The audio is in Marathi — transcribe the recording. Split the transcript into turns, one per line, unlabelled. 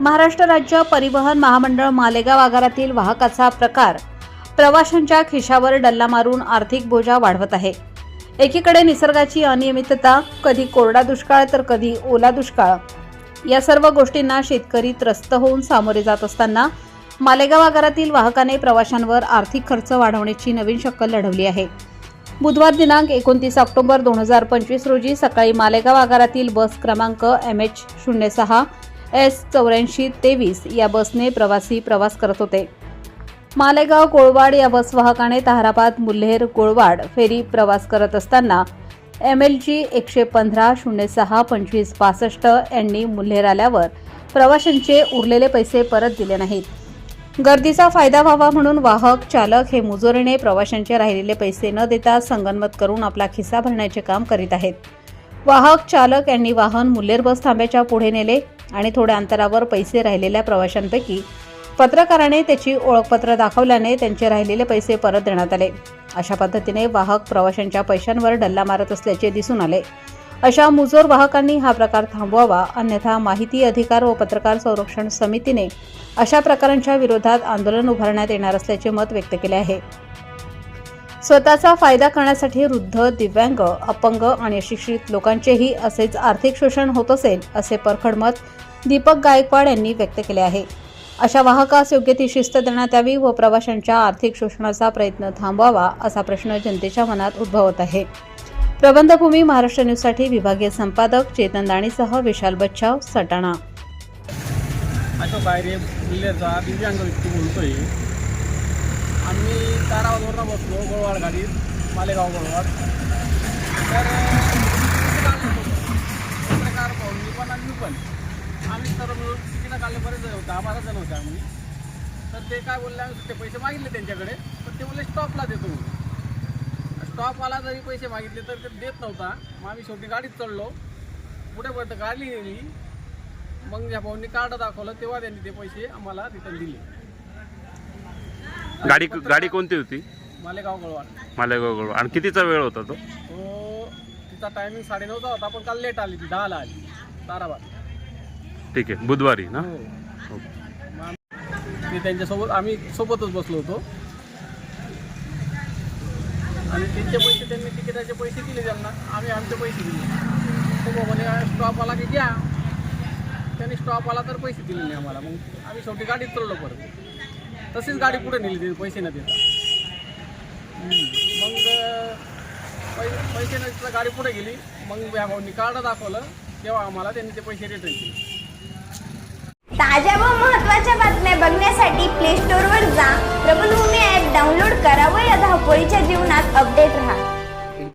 महाराष्ट्र राज्य परिवहन महामंडळ मालेगाव आगारातील वाहकाचा प्रकार प्रवाशांच्या खिशावर डल्ला मारून आर्थिक बोजा वाढवत आहे. एकीकडे निसर्गाची अनियमितता कधी कोरडा दुष्काळ तर कधी ओला दुष्काळ. या सर्व गोष्टींना शेतकरी त्रस्त होऊन सामोरे जात असताना मालेगाव आगारातील वाहकाने प्रवाशांवर आर्थिक खर्च वाढवण्याची नवीन शक्कल लढवली आहे. बुधवार दिनांक एकोणतीस ऑक्टोबर दोन हजार पंचवीस रोजी सकाळी मालेगाव आगारातील बस क्रमांक एम एच शून्य सहा एस चौऱ्याऐंशी तेवीस या बसने प्रवासी प्रवास करत होते. मालेगाव गोळवाड या बसवाहकाने ताहराबाद मुल्हेर गोळवाड फेरी प्रवास करत असताना एम एल जी एकशे पंधरा शून्य सहा पंचवीस पासष्ट यांनी मुल्हेर आल्यावर प्रवाशांचे उरलेले पैसे परत दिले नाहीत. गर्दीचा फायदा व्हावा म्हणून वाहक चालक हे मुजोरीने प्रवाशांचे राहिलेले पैसे न देता संगनमत करून आपला खिस्सा भरण्याचे काम करीत आहेत. वाहक चालक यांनी वाहन मुल्हेर बस थांब्याच्या पुढे नेले. आणि थोड्या अंतरावर पैसे राहिलेल्या प्रवाशांपैकी पत्रकाराने त्याची ओळखपत्र दाखवल्याने त्यांचे राहिलेले पैसे परत देण्यात आले. अशा पद्धतीने वाहक प्रवाशांच्या पैशांवर डल्ला मारत असल्याचे दिसून आले. अशा मुजोर वाहकांनी हा प्रकार थांबवावा अन्यथा माहिती अधिकार व पत्रकार संरक्षण समितीने अशा प्रकारांच्या विरोधात आंदोलन उभारण्यात येणार असल्याचे मत व्यक्त केले आहे. स्वतःचा फायदा करण्यासाठी वृद्ध दिव्यांग अपंग आणि अशिक्षित लोकांचेही असेच आर्थिक शोषण होत असेल असे परखड मत दीपक गायकवाड यांनी व्यक्त केले आहे. अशा वाहकास योग्य ती शिस्त देण्यात यावी व प्रवाशांच्या आर्थिक शोषणाचा प्रयत्न थांबवावा असा प्रश्न जनतेच्या मनात उद्भवत आहे. प्रबंधभूमी महाराष्ट्र न्यूजसाठी विभागीय संपादक चेतन दाणीसह विशाल बच्छाव सटाणा.
दिव्यांग व्यक्ती बोलतोय तारावरनं बसलो गोळवाड गाडीत मालेगाव गोळवाड तर कार पाहून मी पण आणि मी पण. आम्ही सर्व मिळून तिकीटं काढले बरेच जण बारा जण होते आम्ही. तर ते काय बोलले आम्ही ते पैसे मागितले त्यांच्याकडे. पण ते बोलले स्टॉपला देतो स्टॉपवाला जरी पैसे मागितले तर ते देत नव्हता. मग आम्ही शेवटी गाडीत चढलो. पुढे पर्यंत गाडी नेली. मग ज्या भाऊंनी कार्ड दाखवलं तेव्हा त्यांनी ते पैसे आम्हाला रिटर्न दिले.
गाडी गाडी कोणती होती?
मालेगाव गळवाड.
मालेगाव गोळ आणि कितीचा वेळ होता तो?
तो तिचा टायमिंग साडेनऊचा होता पण काल लेट आली ती दहाला आली. ताराबाद
ठीक आहे बुधवारी ना?
हो. आम्ही- ते त्यांच्यासोबत आम्ही सोबतच बसलो होतो. आणि त्यांचे पैसे त्यांनी तिकिटाचे पैसे दिले त्यांना. आम्ही आमचे पैसे दिले. तो म्हणे स्टॉप आला की घ्या. त्यांनी स्टॉप आला तर पैसे दिले नाही आम्हाला. मग आम्ही शेवटी गाडीत चढलो परत. तशीच गाडी पुढे नेली ते पैसे न देता. मग पै पैसे न देता गाडी पुढे गेली. मग या भाऊनी कार्ड दाखवलं. तेव्हा आम्हाला त्यांनी ते पैसे रिटर्न केले.
ताज्या व महत्त्वाच्या बातम्या बघण्यासाठी प्ले स्टोअरवर जा. प्रबलभूमी ॲप डाउनलोड करा व या धावपळीच्या जीवनात अपडेट राहा.